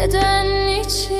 Neden için